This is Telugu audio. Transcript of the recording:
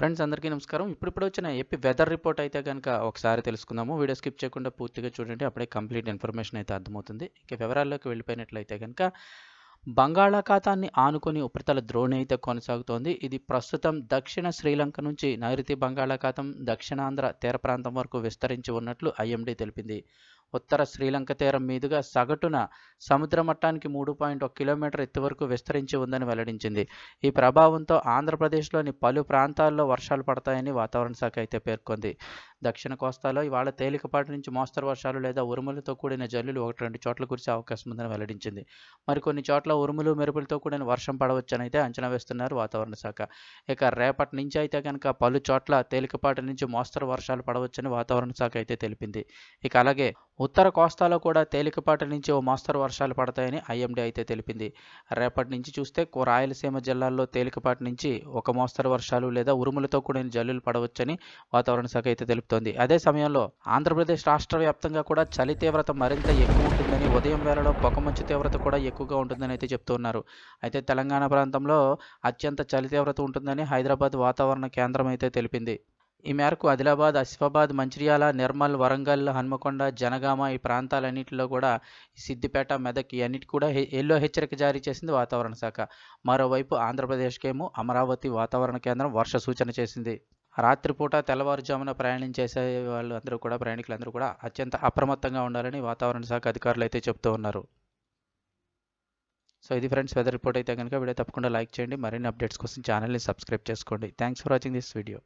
ఫ్రెండ్స్ అందరికీ నమస్కారం. ఇప్పుడిప్పుడు వచ్చిన ఏపీ వెదర్ రిపోర్ట్ అయితే కనుక ఒకసారి తెలుసుకుందాము. వీడియో స్కిప్ చేయకుండా పూర్తిగా చూడండి అప్పుడే కంప్లీట్ ఇన్ఫర్మేషన్ అయితే అర్థమవుతుంది. ఇక వివరాల్లోకి వెళ్ళిపోయినట్లయితే కనుక బంగాళాఖాతాన్ని ఆనుకొని ఉపరితల ద్రోణి అయితే కొనసాగుతోంది. ఇది ప్రస్తుతం దక్షిణ శ్రీలంక నుంచి నైరుతి బంగాళాఖాతం దక్షిణాంధ్ర తీర ప్రాంతం వరకు విస్తరించి ఉన్నట్లు ఐఎండీ తెలిపింది. ఉత్తర శ్రీలంక తీరం మీదుగా సగటున సముద్ర మట్టానికి మూడు పాయింట్ ఒక కిలోమీటర్ ఎత్తు వరకు విస్తరించి ఉందని వెల్లడించింది. ఈ ప్రభావంతో ఆంధ్రప్రదేశ్లోని పలు ప్రాంతాల్లో వర్షాలు పడతాయని వాతావరణ శాఖ అయితే పేర్కొంది. దక్షిణ కోస్తాలో ఇవాళ తేలికపాటి నుంచి మోస్తరు వర్షాలు లేదా ఉరుములతో కూడిన జల్లులు ఒకటి రెండు చోట్ల కురిసే అవకాశం ఉందని వెల్లడించింది. మరికొన్ని చోట్ల ఉరుములు మెరుపులతో కూడిన వర్షం పడవచ్చని అయితే అంచనా వేస్తున్నారు వాతావరణ శాఖ. ఇక రేపటి నుంచి అయితే కనుక పలు చోట్ల తేలికపాటి నుంచి మోస్తరు వర్షాలు పడవచ్చని వాతావరణ శాఖ అయితే తెలిపింది. ఇక అలాగే ఉత్తర కోస్తాలో కూడా తేలికపాటి నుంచి ఓ మోస్తరు వర్షాలు పడతాయని ఐఎండీ అయితే తెలిపింది. రేపటి నుంచి చూస్తే రాయలసీమ జిల్లాల్లో తేలికపాటి నుంచి ఒక మోస్తరు వర్షాలు లేదా ఉరుములతో కూడిన జల్లులు పడవచ్చని వాతావరణ శాఖ అయితే తెలుపుతోంది. అదే సమయంలో ఆంధ్రప్రదేశ్ రాష్ట్ర వ్యాప్తంగా కూడా చలి తీవ్రత మరింత ఎక్కువ ఉంటుందని ఉదయం వేళలో పొగమంచు తీవ్రత కూడా ఎక్కువగా ఉంటుందని అయితే చెప్తున్నారు అయితే తెలంగాణ ప్రాంతంలో అత్యంత చలి తీవ్రత ఉంటుందని హైదరాబాద్ వాతావరణ కేంద్రం అయితే తెలిపింది. ఈ మేరకు ఆదిలాబాద్ ఆసిఫాబాద్ మంచిర్యాల నిర్మల్ వరంగల్ హన్మకొండ జనగామ ఈ ప్రాంతాలన్నింటిలో కూడా సిద్దిపేట మెదక్ ఇవన్నిటి కూడా ఎల్లో హెచ్చరిక జారీ చేసింది వాతావరణ శాఖ. మరోవైపు ఆంధ్రప్రదేశ్కేమో అమరావతి వాతావరణ కేంద్రం వర్ష సూచన చేసింది. రాత్రిపూట తెల్లవారుజామున ప్రయాణం చేసే వాళ్ళు అందరూ కూడా ప్రయాణికులందరూ కూడా అత్యంత అప్రమత్తంగా ఉండాలని వాతావరణ శాఖ అధికారులు అయితే చెప్తూ ఉన్నారు. సో ఇది ఫ్రెండ్స్ వెదర్ రిపోర్ట్ అయితే కనుక వీడియో తప్పకుండా లైక్ చేయండి. మరిన్ని అప్డేట్స్ కోసం ఛానల్ని సబ్స్క్రైబ్ చేసుకోండి. Thanks for watching this video.